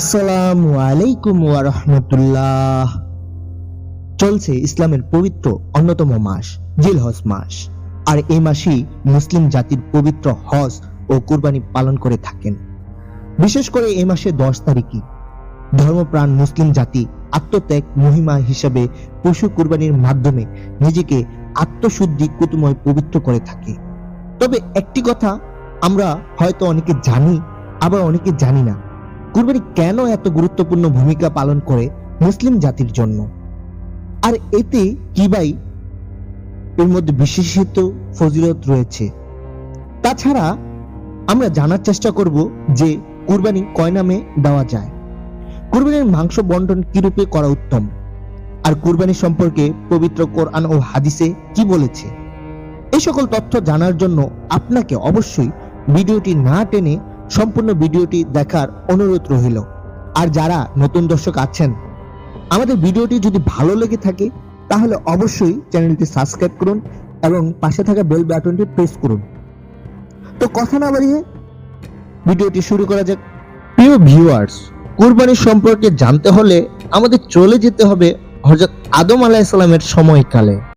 আসসালামু আলাইকুম ওয়া চলছে ইসলামের পবিত্র অন্যতম মাস, জিলহজ মাস। আর এই মাসেই মুসলিম জাতির পবিত্র হজ ও কুরবানি পালন করে থাকেন। বিশেষ করে এই মাসে দশ তারিখই ধর্মপ্রাণ মুসলিম জাতি আত্মত্যাগ মহিমা হিসাবে পশু কুরবানির মাধ্যমে নিজেকে আত্মশুদ্ধি কুতুময় পবিত্র করে থাকে। তবে একটি কথা আমরা হয়তো অনেকে জানি, আবার অনেকে জানি না। কুরবানি কেন এত গুরুত্বপূর্ণ ভূমিকা পালন করে মুসলিম জাতির জন্য? আর এতে কি ভাই? এর মধ্যে বিশেষিত ফজিলত রয়েছে। তাছাড়া আমরা জানার চেষ্টা করব যে কুরবানি কয় নামে দেওয়া যায়? কুরবানির মাংস বন্টন কিরূপে করা উত্তম? আর কুরবানি সম্পর্কে পবিত্র কোরআন ও হাদিসে কি বলেছে? এই সকল তথ্য জানার জন্য আপনাকে অবশ্যই ভিডিওটি না টেনে সম্পূর্ণ ভিডিওটি দেখার অনুরোধ রইল। আর যারা নতুন দর্শক আছেন, আমাদের ভিডিওটি যদি ভালো লেগে থাকে, তাহলে অবশ্যই চ্যানেলটি সাবস্ক্রাইব করুন এবং পাশে থাকা বেল বাটনটি প্রেস করুন। তো কথা না বাড়িয়ে ভিডিওটি শুরু করা যাক। প্রিয় ভিউয়ার্স কুরবানি সম্পর্কে জানতে হলে আমাদের চলে যেতে হবে হযরত আদম আলাইহিস সালামের সময়কালে।